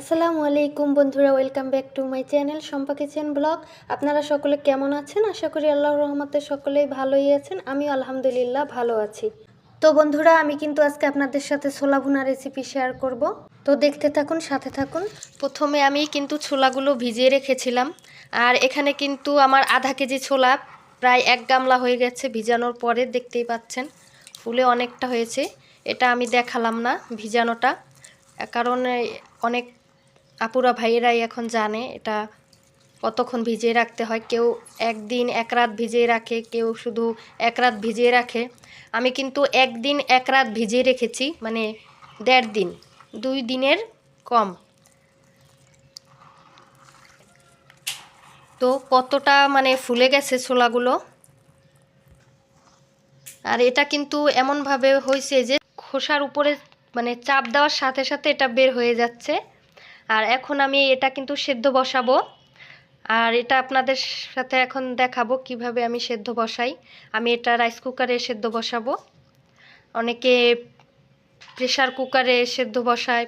আসসালামু আলাইকুম বন্ধুরা welcome back to my channel Sampa kitchen blog. আপনারা সকলে কেমন আছেন? আশা করি আল্লাহ রহমতে সকলেই ভালোই আছেন আমি আলহামদুলিল্লাহ ভালো আছি। তো বন্ধুরা, আমি কিন্তু আজকে আপনাদের সাথে ছোলা ভুনা রেসিপি শেয়ার করব। তো দেখতে থাকুন, সাথে থাকুন। প্রথমে আমি কিন্তু ছোলাগুলো ভিজিয়ে রেখেছিলাম। আর এখানে কিন্তু আমার আধা কেজি ছোলা প্রায় এক গামলা হয়ে গেছে ভিজানোর পরে, দেখতেই পাচ্ছেন, ফুলে অনেকটা হয়েছে। এটা আমি দেখালাম না ভিজানোটা, কারণ অনেক আপুরা ভাইয়েরাই এখন জানে এটা কতক্ষণ ভিজিয়ে রাখতে হয়। কেউ একদিন এক রাত ভিজিয়ে রাখে, কেউ শুধু এক রাত ভিজিয়ে রাখে। আমি কিন্তু একদিন এক রাত ভিজিয়ে রেখেছি মানে দেড় দিন, দুই দিনের কম। তো কতটা মানে ফুলে গেছে ছোলাগুলো? আর এটা কিন্তু এমনভাবে হয়েছে যে খোসার উপরে মানে চাপ দেওয়ার সাথে সাথে এটা বের হয়ে যাচ্ছে। আর এখন আমি এটা কিন্তু সেদ্ধ বসাবো। আর এটা আপনাদের সাথে এখন দেখাবো কীভাবে আমি সেদ্ধ বসাই। আমি এটা রাইস কুকারে সেদ্ধ বসাবো। অনেকে প্রেশার কুকারে সেদ্ধ বসায়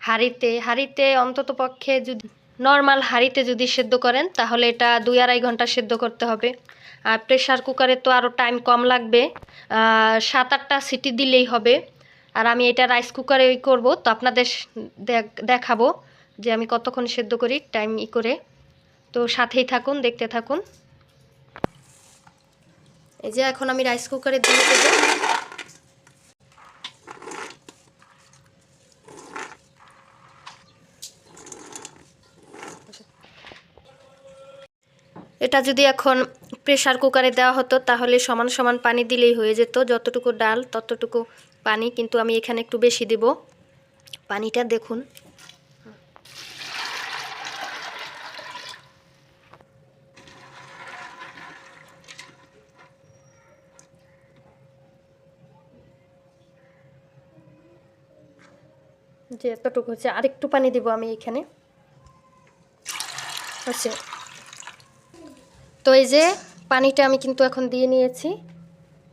হাঁড়িতে। হাঁড়িতে অন্তত পক্ষে যদি নর্মাল হাঁড়িতে যদি সেদ্ধ করেন, তাহলে এটা দুই আড়াই ঘণ্টা সেদ্ধ করতে হবে। আর প্রেশার কুকারে তো আরও টাইম কম লাগবে। সাত আটটা সিটি দিলেই হবে। আর আমি এটা রাইস কুকারে ওই করব। তো আপনাদের দেখাবো। যে আমি কতক্ষণ সেদ্ধ করি টাইম ই করে। তো সাথেই থাকুন, দেখতে থাকুন। এই যে এখন আমি রাইস কুকারে দিয়ে দেবো। এটা যদি এখন প্রেশার কুকারে দেওয়া হতো, তাহলে সমান সমান পানি দিলেই হয়ে যেত। যতটুকু ডাল, ততটুকু পানি, কিন্তু আমি এখানে একটু বেশি দেব। পানিটা দেখুন। যে এতটুকু হচ্ছে, আরেকটু পানি দিব আমি এখানে। হচ্ছে তো এই যে পানিটা আমি কিন্তু এখন দিয়ে নিয়েছি।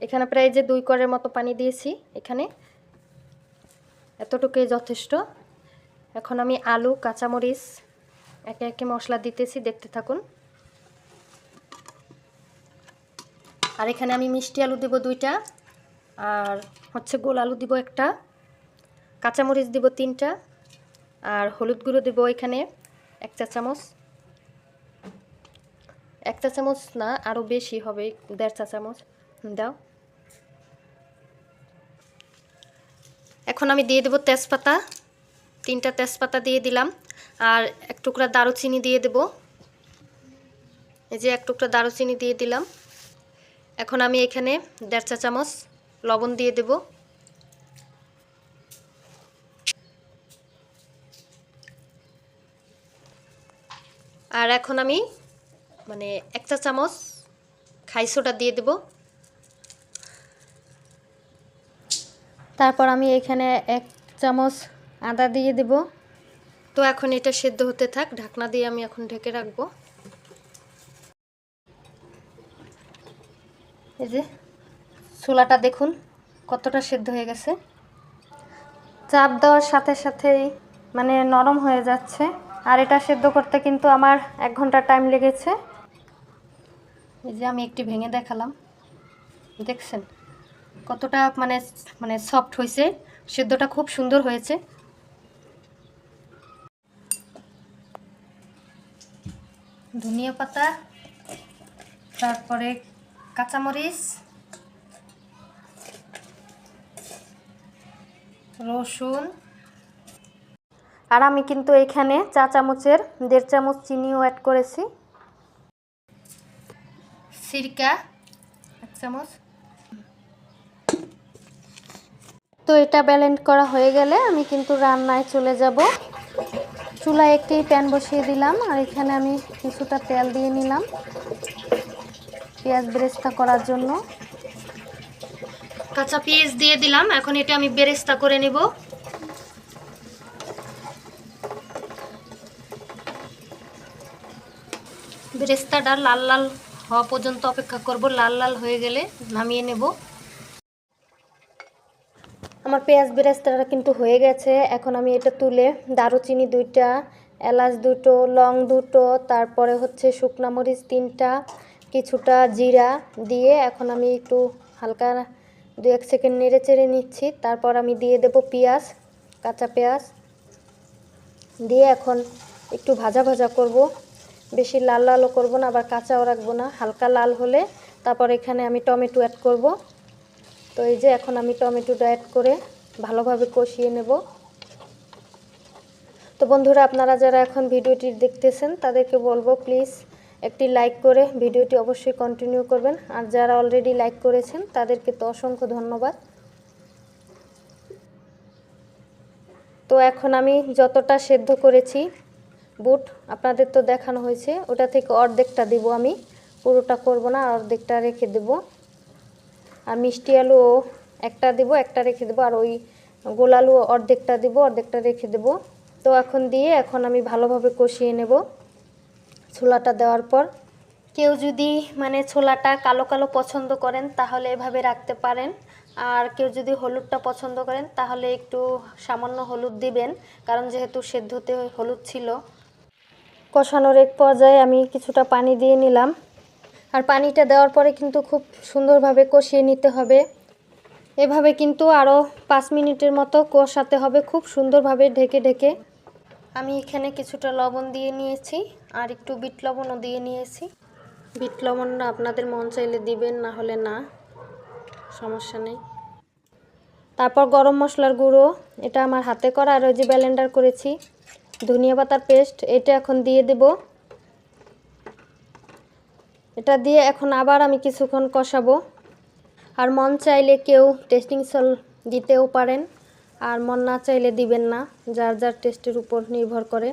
এখানে প্রায় যে দুই করের মতো পানি দিয়েছি এখানে। এতটুকুই যথেষ্ট। এখন আমি আলু, কাঁচামরিচ, একে একে মশলা দিতেছি, দেখতে থাকুন। আর এখানে আমি মিষ্টি আলু দিব দুইটা, আর হচ্ছে গোল আলু দিব একটা। কাঁচামরিচ দিব তিনটা, আর হলুদ গুঁড়ো দিব এখানে এক চা চামচ। এক চা চামচ না আরও বেশি হবে, দেড় চা চামচ। দাও। এখন আমি দিয়ে দেবো তেজপাতা। তিনটা তেজপাতা দিয়ে দিলাম, আর এক টুকরা দারুচিনি দিয়ে দেব। এই যে এক টুকরা দারুচিনি দিয়ে দিলাম। এখন আমি এখানে দেড় চা চামচ লবণ দিয়ে দেব। আর এখন আমি মানে এক চা চামচ খাই সোডা দিয়ে দেব। তারপর আমি এখানে এক চামচ আদা দিয়ে দেব। তো এখন এটা সেদ্ধ হতে থাক ঢাকনা দিয়ে আমি এখন ঢেকে রাখব। এই যে ছোলাটা দেখুন কতটা সেদ্ধ হয়ে গেছে। চাপ দেওয়ার সাথে সাথেই মানে নরম হয়ে যাচ্ছে। আর এটা সেদ্ধ করতে কিন্তু আমার এক ঘণ্টা টাইম লেগেছে। এই যে আমি একটি ভেঙে দেখালাম। দেখছেন? কতটা মানে মানে সফট হয়েছে। সেদ্ধটা খুব সুন্দর হয়েছে। ধনিয়া পাতা, তারপরে কাঁচামরিচ, রসুন আর আমি কিন্তু এখানে চা চামচের দেড় চামচ চিনিও অ্যাড করেছি। সিরকা এক চামচ। তো এটা ব্যালেন্ড করা হয়ে গেলে আমি কিন্তু রান্নায় চলে যাব। চুলায় একটি প্যান বসিয়ে দিলাম আর এখানে আমি কিছুটা তেল দিয়ে নিলাম। পেঁয়াজ বেরেস্তা করার জন্য। কাঁচা পেঁয়াজ দিয়ে দিলাম এখন এটা আমি বেরেস্তা করে নেব। বেরেস্তাটা লাল লাল হওয়া পর্যন্ত অপেক্ষা করব, লাল লাল হয়ে গেলে নামিয়ে নেব। আমার পেঁয়াজ বেরেস্তাটা কিন্তু হয়ে গেছে। এখন আমি এটা তুলে দারুচিনি দুইটা, এলাচ দুটো, লং দুটো, তারপরে হচ্ছে শুকনা মরিচ তিনটা, কিছুটা জিরা দিয়ে এখন আমি একটু হালকা দু এক সেকেন্ড নেড়ে চেড়ে নিচ্ছি। তারপর আমি দিয়ে দেব পেঁয়াজ, কাঁচা পেঁয়াজ দিয়ে এখন একটু ভাজা ভাজা করব। বেশি লাল লালও করব না, আবার কাঁচাও রাখব না। হালকা লাল হলে তারপর এখানে আমি টমেটো অ্যাড করব। তো এই যে এখন আমি টমেটোটা অ্যাড করে ভালোভাবে কষিয়ে নেব। তো বন্ধুরা, আপনারা যারা এখন ভিডিওটি দেখতেছেন, তাদেরকে বলব প্লিজ একটি লাইক করে ভিডিওটি অবশ্যই কন্টিনিউ করবেন। আর যারা অলরেডি লাইক করেছেন, তাদেরকে তো অসংখ্য ধন্যবাদ। তো এখন আমি যতটা সেদ্ধ করেছি বুট আপনাদের তো দেখানো হয়েছে। ওটা থেকে অর্ধেকটা দিব আমি। পুরোটা করব না, অর্ধেকটা রেখে দেব। আর মিষ্টি আলু একটা দিব, একটা রেখে দেবো। আর ওই গোল আলু অর্ধেকটা দিব, অর্ধেকটা রেখে দেব। তো এখন দিয়ে এখন আমি ভালোভাবে কষিয়ে নেব ছোলাটা দেওয়ার পর। কেউ যদি মানে ছোলাটা কালো কালো পছন্দ করেন তাহলে এভাবে রাখতে পারেন। আর কেউ যদি হলুদটা পছন্দ করেন তাহলে একটু সামান্য হলুদ দিবেন। কারণ যেহেতু সেদ্ধতে হলুদ ছিল কষানোর এক পর্যায়ে আমি কিছুটা পানি দিয়ে নিলাম। আর পানিটা দেওয়ার পরে কিন্তু খুব সুন্দরভাবে কষিয়ে নিতে হবে। এভাবে কিন্তু আরও পাঁচ মিনিটের মতো কষাতে হবে খুব সুন্দরভাবে ঢেকে ঢেকে। আমি এখানে কিছুটা লবণ দিয়ে নিয়েছি আর একটু বিট লবণও দিয়ে নিয়েছি। বিট লবণটা আপনাদের মন চাইলে দিবেন, না হলে না, সমস্যা নেই। তারপর গরম মশলার গুঁড়ো, এটা আমার হাতে করা আর ওই যে ব্যালেন্ডার করেছি। ধনিয়া পাতার পেস্ট এটা এখন দিয়ে দেব। এটা দিয়ে এখন আবার আমি কিছুক্ষণ কষাবো। আর মন চাইলে কেউ টেস্টিং সল দিতেও পারেন, আর মন না চাইলে দিবেন না, যার যার টেস্টের উপর নির্ভর করে।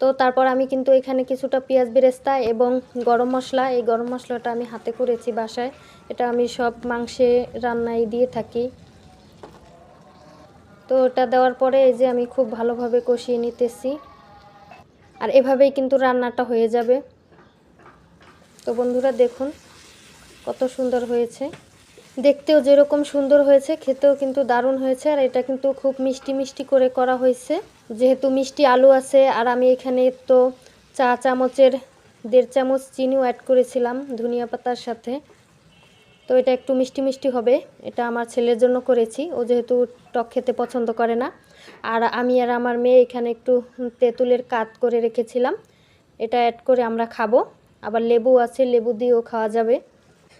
তো তারপর আমি কিন্তু এখানে কিছুটা পেঁয়াজ বেরেস্তা এবং গরম মশলা, এই গরম মশলাটা আমি হাতে করেছি বাসায়। এটা আমি সব মাংসে রান্নায় দিয়ে থাকি। তো ওটা দেওয়ার পরে এই যে আমি খুব ভালোভাবে কষিয়ে নিতেছি। আর এভাবেই কিন্তু রান্নাটা হয়ে যাবে। তো বন্ধুরা দেখুন কত সুন্দর হয়েছে। দেখতেও যেরকম সুন্দর হয়েছে, খেতেও কিন্তু দারুণ হয়েছে, আর এটা কিন্তু খুব মিষ্টি মিষ্টি করে করা হয়েছে। যেহেতু মিষ্টি আলু আছে, আর আমি এখানে তো চা চামচের দেড় চামচ চিনিও অ্যাড করেছিলাম ধনিয়া পাতার সাথে। তো এটা একটু মিষ্টি মিষ্টি হবে। এটা আমার ছেলের জন্য করেছি। ও যেহেতু টক খেতে পছন্দ করে না। আর আমি আর আমার মেয়ে এখানে একটু তেঁতুলের কাত করে রেখেছিলাম। এটা অ্যাড করে আমরা খাব। আবার লেবু আছে, লেবু দিয়েও খাওয়া যাবে।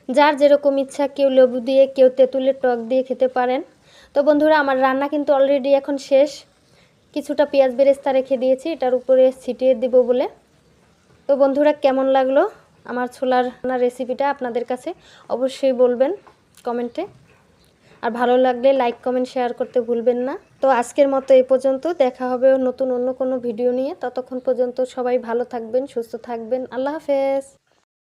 যার যেরকম ইচ্ছা কেউ লেবু দিয়ে, কেউ তেঁতুলের টক দিয়ে খেতে পারেন। তো বন্ধুরা, আমার রান্না কিন্তু অলরেডি এখন শেষ। কিছুটা পেঁয়াজ বেরেস্তা রেখে দিয়েছি। এটার উপরে ছিটিয়ে দিব বলে। তো বন্ধুরা, কেমন লাগল? আমার ছোলার রেসিপিটা আপনাদের কাছে অবশ্যই বলবেন কমেন্টে। আর ভালো লাগলে লাইক কমেন্ট শেয়ার করতে ভুলবেন না। তো আজকের মতো এ পর্যন্ত। দেখা হবে নতুন অন্য কোনো ভিডিও নিয়ে। ততক্ষণ পর্যন্ত সবাই ভালো থাকবেন, সুস্থ থাকবেন। আল্লাহ হাফেজ।